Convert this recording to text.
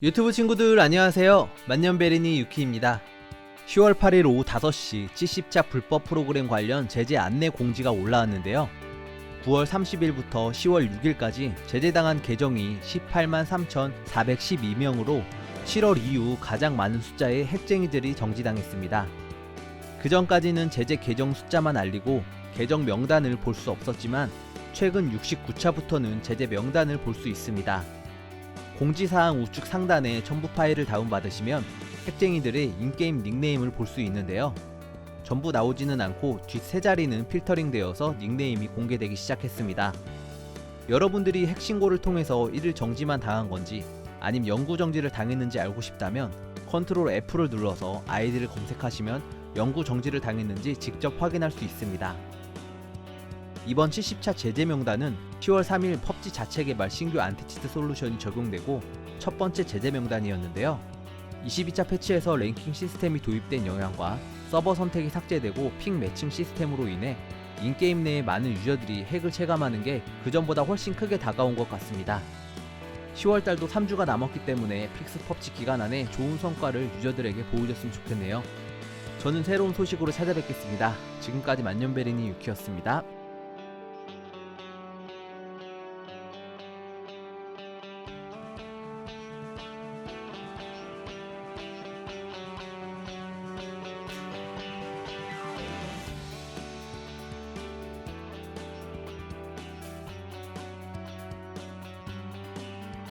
유튜브 친구들 안녕하세요. 만년베리니 유키입니다. 10월 8일 오후 5시 70차 불법 프로그램 관련 제재 안내 공지가 올라왔는데요. 9월 30일부터 10월 6일까지 제재당한 계정이 18만 3,412명으로 7월 이후 가장 많은 숫자의 핵쟁이들이 정지당했습니다. 그 전까지는 제재 계정 숫자만 알리고 계정 명단을 볼 수 없었지만 최근 69차부터는 제재 명단을 볼 수 있습니다. 공지사항 우측 상단에 첨부 파일을 다운받으시면 핵쟁이들의 인게임 닉네임을 볼 수 있는데요. 전부 나오지는 않고 뒷 세 자리는 필터링 되어서 닉네임이 공개되기 시작했습니다. 여러분들이 핵신고를 통해서 이를 정지만 당한 건지 아님 영구 정지를 당했는지 알고 싶다면 컨트롤 F를 눌러서 아이디를 검색하시면 영구 정지를 당했는지 직접 확인할 수 있습니다. 이번 70차 제재 명단은 10월 3일 펍지 자체 개발 신규 안티치트 솔루션이 적용되고 첫 번째 제재 명단이었는데요. 22차 패치에서 랭킹 시스템이 도입된 영향과 서버 선택이 삭제되고 픽 매칭 시스템으로 인해 인게임 내의 많은 유저들이 핵을 체감하는 게 그전보다 훨씬 크게 다가온 것 같습니다. 10월 달도 3주가 남았기 때문에 픽스 펍지 기간 안에 좋은 성과를 유저들에게 보여줬으면 좋겠네요. 저는 새로운 소식으로 찾아뵙겠습니다. 지금까지 만년베리니 유키였습니다.